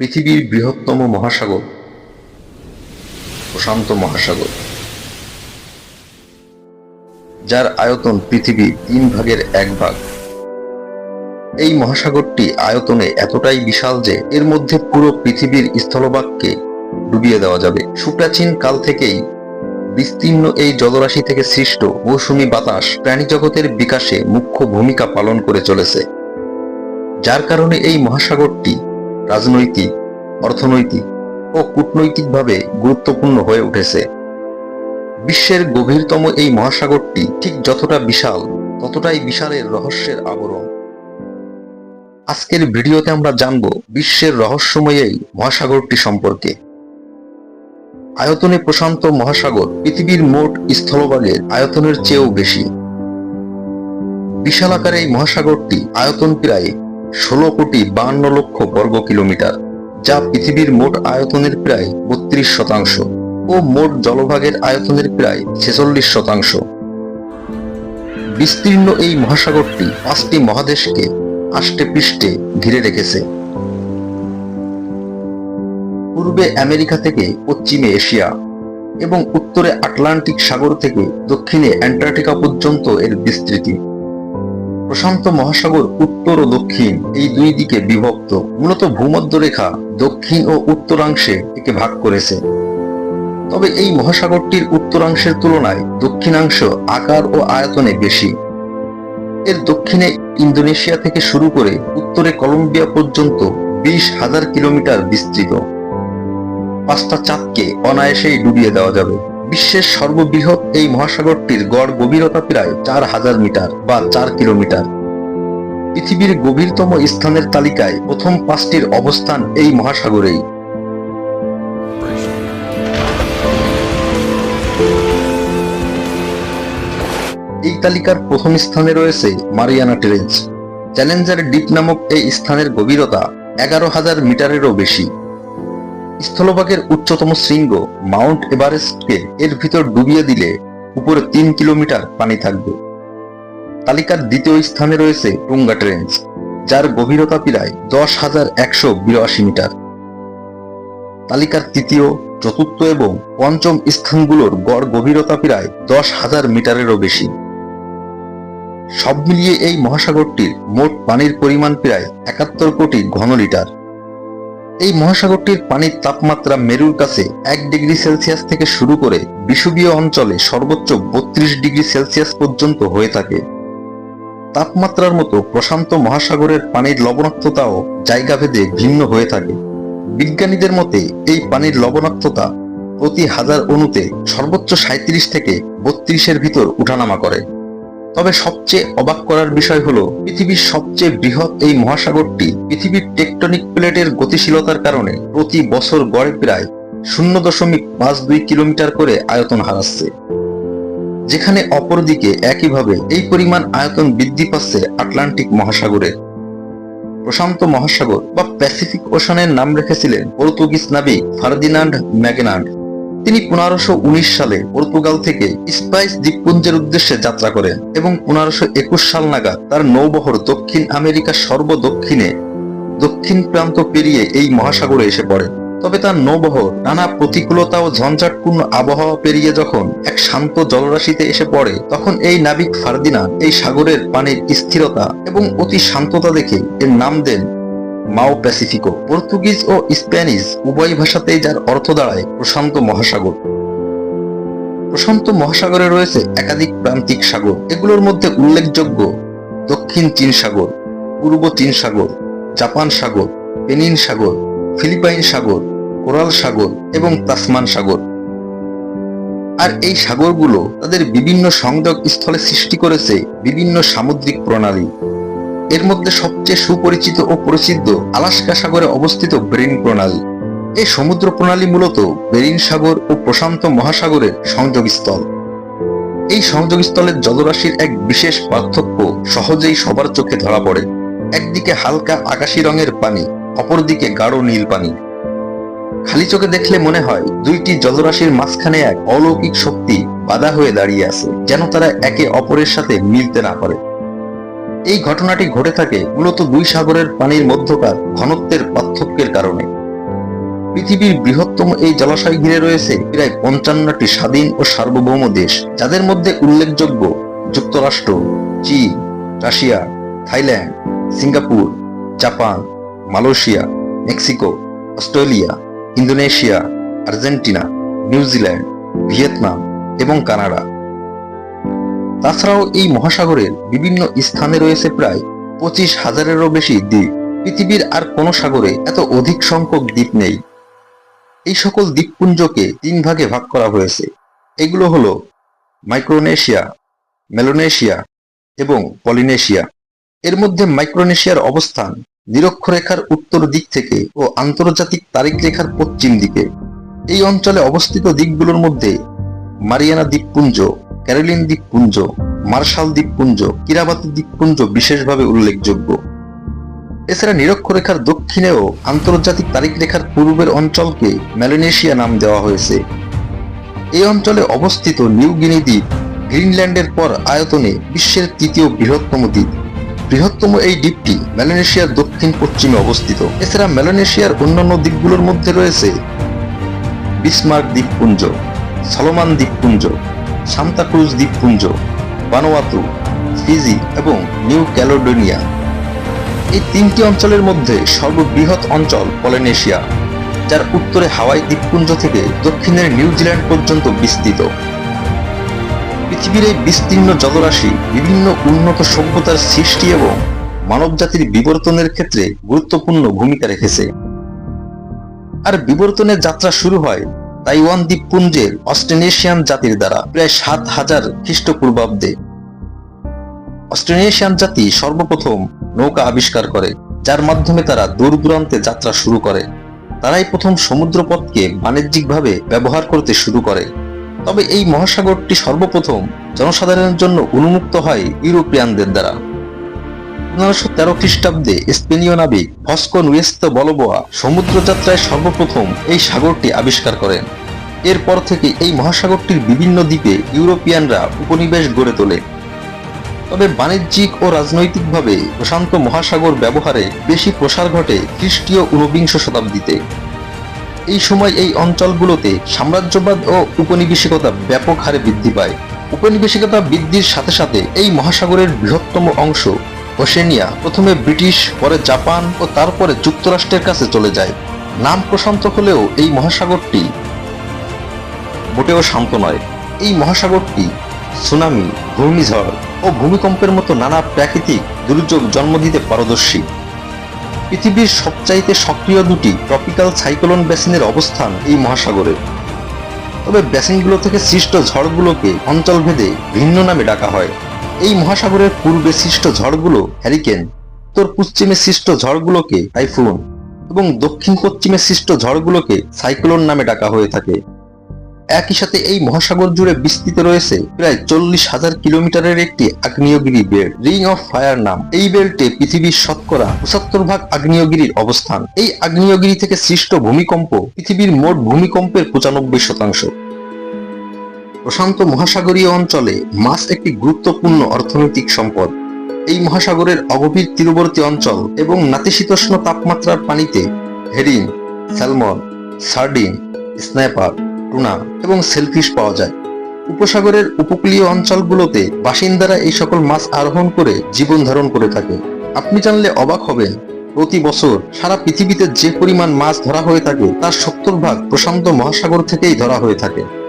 পৃথিবীর বৃহত্তম মহাসাগর, প্রশান্ত মহাসাগর, যার আয়তন পৃথিবীর তিন ভাগের এক ভাগ। এই মহাসাগরটি আয়তনে এতটাই বিশাল যে এর মধ্যে পুরো পৃথিবীর স্থলভাগকে ডুবিয়ে দেওয়া যাবে। সুপ্রাচীন কাল থেকেই বিস্তীর্ণ এই জলরাশি থেকে সৃষ্ট মৌসুমী বাতাস প্রাণীজগতের বিকাশে মুখ্য ভূমিকা পালন করে চলেছে। যার কারণে এই মহাসাগরটি রাজনৈতিক, অর্থনৈতিক ও কূটনৈতিকভাবে গুরুত্বপূর্ণ হয়ে উঠেছে। বিশ্বের গভীরতম এই মহাসাগরটি ঠিক যতটা বিশাল, ততটাই বিশালের রহস্যের আবরণ। আজকের ভিডিওতে আমরা জানব বিশ্বের রহস্যময় এই মহাসাগরটি সম্পর্কে। আয়তনে প্রশান্ত মহাসাগর পৃথিবীর মোট স্থলভাগের আয়তনের চেয়েও বেশি। বিশাল আকারে এই মহাসাগরটি আয়তন প্রায় ষোলো কোটি বান্ন লক্ষ বর্গ কিলোমিটার, যা পৃথিবীর মোট আয়তনের প্রায় বত্রিশ শতাংশ ও মোট জলভাগের আয়তনের প্রায় ছেচল্লিশ শতাংশ। বিস্তীর্ণ এই মহাসাগরটি পাঁচটি মহাদেশকে আষ্টে পৃষ্ঠে ঘিরে রেখেছে। পূর্বে আমেরিকা থেকে পশ্চিমে এশিয়া এবং উত্তরে আটলান্টিক সাগর থেকে দক্ষিণে অ্যান্টার্কটিকা পর্যন্ত এর বিস্তৃতি। প্রশান্ত মহাসাগর উত্তর ও দক্ষিণ এই দুই দিকে বিভক্ত। মূলত ভূমধ্যরেখা দক্ষিণ ও উত্তরাংশে একে ভাগ করেছে। তবে এই মহাসাগরটির উত্তরাংশের তুলনায় দক্ষিণাংশ আকার ও আয়তনে বেশি। এর দক্ষিণে ইন্দোনেশিয়া থেকে শুরু করে উত্তরে কলম্বিয়া পর্যন্ত বিশ হাজার কিলোমিটার বিস্তৃত। পাঁচটা চাঁদকে অনায়াসেই ডুবিয়ে দেওয়া যাবে। বিশ্বের সর্ববৃহৎ এই মহাসাগরটির গড় গভীরতা প্রায় চার হাজার মিটার বা চার কিলোমিটার। পৃথিবীর গভীরতম স্থানের তালিকায় প্রথম পাঁচটির অবস্থান এই মহাসাগরেই। এই তালিকার প্রথম স্থানে রয়েছে মারিয়ানা ট্রেঞ্চ চ্যালেঞ্জার ডিপ নামক এই স্থানের গভীরতা এগারো হাজার মিটারেরও বেশি। স্থলভাগের উচ্চতম শৃঙ্গ মাউন্ট এভারেস্টকে এর ভিতর ডুবিয়ে দিলে উপরে তিন কিলোমিটার পানি থাকবে। তালিকার দ্বিতীয় স্থানে রয়েছে টুঙ্গা ট্রেঞ্চ যার গভীরতা প্রায় দশ হাজার একশো বিরাশি মিটার। তালিকার তৃতীয়, চতুর্থ এবং পঞ্চম স্থানগুলোর গড় গভীরতা প্রায় দশ হাজার মিটারেরও বেশি। সব মিলিয়ে এই মহাসাগরটির মোট পানির পরিমাণ প্রায় একাত্তর কোটি ঘন লিটার এই মহাসাগরটির পানির তাপমাত্রা মেরুর কাছে এক ডিগ্রি সেলসিয়াস থেকে শুরু করে বিষুবীয় অঞ্চলে সর্বোচ্চ বত্রিশ ডিগ্রি সেলসিয়াস পর্যন্ত হয়ে থাকে। তাপমাত্রার মতো প্রশান্ত মহাসাগরের পানির লবণাক্ততাও জায়গাভেদে ভিন্ন হয়ে থাকে। বিজ্ঞানীদের মতে, এই পানির লবণাক্ততা প্রতি হাজার অণুতে সর্বোচ্চ সাঁত্রিশ থেকে বত্রিশের ভিতর উঠানামা করে। তবে সবচেয়ে অবাক করার বিষয় হলো, পৃথিবীর সবচেয়ে বৃহৎ এই মহাসাগরটি পৃথিবীর টেকটনিক প্লেটের গতিশীলতার কারণে প্রতি বছর গড়ে প্রায় শূন্য দশমিক পাঁচ দুই কিলোমিটার করে আয়তন হারাচ্ছে। যেখানে অপরদিকে একইভাবে এই পরিমাণ আয়তন বৃদ্ধি পাচ্ছে আটলান্টিক মহাসাগরে। প্রশান্ত মহাসাগর বা প্যাসিফিক ওশানের নাম রেখেছিলেন পর্তুগিজ নাবিক ফার্দিনান্ড ম্যাগনান্ড তিনি পনেরোশো সালে পর্তুগাল থেকে স্পাইস দ্বীপপুঞ্জের উদ্দেশ্যে যাত্রা করেন এবং পনেরোশো সাল নাগাদ তার নৌবহর দক্ষিণ আমেরিকার সর্বদক্ষিণে দক্ষিণ প্রান্ত পেরিয়ে এই মহাসাগরে এসে পড়ে। তবে তার নৌবহর নানা প্রতিকূলতা ও ঝঞ্ঝাটপূর্ণ আবহাওয়া পেরিয়ে যখন এক শান্ত জলরাশিতে এসে পড়ে, তখন এই নাবিক ফার্দিনা এই সাগরের পানির স্থিরতা এবং অতি শান্ততা দেখে এর নাম দেন মাও প্যাসিফিকো, পর্তুগিজ ও স্প্যানিশ উভয় ভাষাতেই যার অর্থ দাঁড়ায় প্রশান্ত মহাসাগর। প্রশান্ত মহাসাগরে রয়েছে একাধিক প্রান্তিক সাগর, এগুলোর মধ্যে উল্লেখযোগ্য দক্ষিণ চীন সাগর, পূর্ব চীন সাগর, জাপান সাগর, পেনিন সাগর, ফিলিপাইন সাগর, কোরাল সাগর এবং তাসমান সাগর। আর এই সাগরগুলো তাদের বিভিন্ন সংযোগ স্থলে সৃষ্টি করেছে বিভিন্ন সামুদ্রিক প্রণালী। এর মধ্যে সবচেয়ে সুপরিচিত ও প্রসিদ্ধ আলাস্কা সাগরে অবস্থিত বেরিং প্রণালী। এই সমুদ্র প্রণালী মূলত বেরিং সাগর ও প্রশান্ত মহাসাগরের সংযোগস্থল। এই সংযোগস্থলের জলরাশির এক বিশেষ পার্থক্য সহজেই সবার চোখে ধরা পড়ে। একদিকে হালকা আকাশি রঙের পানি, অপরদিকে গাঢ় নীল পানি। খালি চোখে দেখলে মনে হয় দুইটি জলরাশির মাঝখানে এক অলৌকিক শক্তি বাধা হয়ে দাঁড়িয়ে আছে, যেন তারা একে অপরের সাথে মিলতে না পারে। এই ঘটনাটি ঘটে থাকে মূলত দুই সাগরের পানির মধ্যকার ঘনত্বের পার্থক্যের কারণে। পৃথিবীর বৃহত্তম এই জলাশয় ঘিরে রয়েছে প্রায় পঞ্চান্নটি স্বাধীন ও সার্বভৌম দেশ, যাদের মধ্যে উল্লেখযোগ্য যুক্তরাষ্ট্র, চীন, Russia, Thailand, Singapore, Japan, Malaysia, Mexico, Australia, Indonesia, Argentina, New Zealand, Vietnam এবং কানাডা। তাছাড়াও এই মহাসাগরের বিভিন্ন স্থানে রয়েছে প্রায় পঁচিশ হাজারেরও বেশি দ্বীপ। পৃথিবীর আর কোনো সাগরে এত অধিক সংখ্যক দ্বীপ নেই। এই সকল দ্বীপপুঞ্জকে তিন ভাগে ভাগ করা হয়েছে। এগুলো হলো মাইক্রোনেশিয়া, মেলোনেশিয়া এবং পলিনেশিয়া। এর মধ্যে মাইক্রোনেশিয়ার অবস্থান নিরক্ষরেখার উত্তর দিক থেকে ও আন্তর্জাতিক তারিখ রেখার পশ্চিম দিকে। এই অঞ্চলে অবস্থিত দ্বীপগুলোর মধ্যে মারিয়ানা দ্বীপপুঞ্জ ক্যারোলিন দ্বীপপুঞ্জ, মার্শাল দ্বীপপুঞ্জ, কিরাবাতি দ্বীপপুঞ্জ বিশেষভাবে উল্লেখযোগ্য। এছাড়া নিরক্ষরেখার দক্ষিণেও আন্তর্জাতিক তারিখ রেখার পূর্বের অঞ্চলকে ম্যালোনেশিয়া নাম দেওয়া হয়েছে। এই অঞ্চলে অবস্থিত নিউ গিনি দ্বীপ গ্রিনল্যান্ডের পর আয়তনে বিশ্বের তৃতীয় বৃহত্তম দ্বীপ। বৃহত্তম এই দ্বীপটি ম্যালোনেশিয়ার দক্ষিণ পশ্চিমে অবস্থিত। এছাড়া ম্যালোনেশিয়ার অন্যান্য দ্বীপগুলোর মধ্যে রয়েছে বিসমার্ক দ্বীপপুঞ্জ, সলোমান দ্বীপপুঞ্জ সান্তাক্রুজ দ্বীপপুঞ্জ বানোয়াতু ফিজি এবং নিউ ক্যালোডোনিয়া এই তিনটি অঞ্চলের মধ্যে সর্ববৃহৎ অঞ্চল পলিনেশিয়া, যার উত্তরে হাওয়াই দ্বীপপুঞ্জ থেকে দক্ষিণের নিউজিল্যান্ড পর্যন্ত বিস্তৃত। পৃথিবীর এই বিস্তীর্ণ জলরাশি বিভিন্ন উন্নত সভ্যতার সৃষ্টি এবং মানবজাতির বিবর্তনের ক্ষেত্রে গুরুত্বপূর্ণ ভূমিকা রেখেছে। আর বিবর্তনের যাত্রা শুরু হয় তাইওয়ান দ্বীপপুঞ্জের অস্ট্রেনেশিয়ান জাতির দ্বারা প্রায় সাত হাজার খ্রিস্টপূর্বাব্দে অস্ট্রেনেশিয়ান জাতি সর্বপ্রথম নৌকা আবিষ্কার করে, যার মাধ্যমে তারা দূর দূরান্তে যাত্রা শুরু করে। তারাই প্রথম সমুদ্রপথকে বাণিজ্যিকভাবে ব্যবহার করতে শুরু করে। তবে এই মহাসাগরটি সর্বপ্রথম জনসাধারণের জন্য উন্মুক্ত হয় ইউরোপিয়ানদের দ্বারা। পনেরোশো তেরো খ্রিস্টাব্দে স্পেনীয় নাবিক ফস্কো নুয়েস্তো বলবোয়া সমুদ্রযাত্রায় সর্বপ্রথম এই সাগরটি আবিষ্কার করেন। এরপর থেকে এই মহাসাগরটির বিভিন্ন দ্বীপে ইউরোপিয়ানরা উপনিবেশ গড়ে তোলে। তবে বাণিজ্যিক ও রাজনৈতিকভাবে প্রশান্ত মহাসাগর ব্যবহারে বেশি প্রসার ঘটে খ্রিস্টীয় ঊনবিংশ শতাব্দীতে। এই সময় এই অঞ্চলগুলোতে সাম্রাজ্যবাদ ও উপনিবেশিকতা ব্যাপক হারে বৃদ্ধি পায়। উপনিবেশিকতা বৃদ্ধির সাথে সাথে এই মহাসাগরের বৃহত্তম অংশ ওশেনিয়া, প্রথমে ব্রিটিশ, পরে জাপান ও তারপরে যুক্তরাষ্ট্রের কাছে চলে যায়। নাম প্রশান্ত হলেও এই মহাসাগরটি মোটেও শান্ত নয়। এই মহাসাগরটি সুনামি, ঘূর্ণিঝড় ও ভূমিকম্পের মতো নানা প্রাকৃতিক দুর্যোগ জন্ম দিতে পারদর্শী। পৃথিবীর সবচাইতে সক্রিয় দুটি ট্রপিক্যাল সাইক্লোন বেসিনের অবস্থান এই মহাসাগরে। তবে বেসিনগুলো থেকে সৃষ্ট ঝড়গুলোকে অঞ্চলভেদে ভিন্ন নামে ডাকা হয়। এই মহাসাগরের পূর্বে সৃষ্ট ঝড়গুলো হ্যারিকেন উত্তর পশ্চিমে সৃষ্ট ঝড়গুলোকে টাইফুন এবং দক্ষিণ পশ্চিমে সৃষ্ট ঝড়গুলোকে সাইক্লোন নামে ডাকা হয়ে থাকে। একই সাথে এই মহাসাগর জুড়ে বিস্তৃত রয়েছে প্রায় চল্লিশ হাজার কিলোমিটারের একটি আগ্নেয়গিরি বেল্ট রিং অফ ফায়ার নাম। এই বেল্টে পৃথিবীর শতকরা পঁচাত্তর ভাগ আগ্নেয়গিরির অবস্থান। এই আগ্নেয়গিরি থেকে সৃষ্ট ভূমিকম্প পৃথিবীর মোট ভূমিকম্পের পঁচানব্বই শতাংশ। প্রশান্ত মহাসাগরীয় অঞ্চলে মাছ একটি গুরুত্বপূর্ণ অর্থনৈতিক সম্পদ। এই মহাসাগরের অগভীর তীরবর্তী অঞ্চল এবং নাতিশীতোষ্ণ তাপমাত্রার পানিতে herring salmon, sardine snapper tuna এবং সেলফিশ পাওয়া যায়। উপসাগরের উপকূলীয় অঞ্চলগুলোতে বাসিন্দারা এই সকল মাছ আরোহণ করে জীবন ধারণ করে থাকে। আপনি জানলে অবাক হবেন, প্রতি বছর সারা পৃথিবীতে যে পরিমাণ মাছ ধরা হয়ে থাকে, তার সত্তর ভাগ প্রশান্ত মহাসাগর থেকেই ধরা হয়ে থাকে।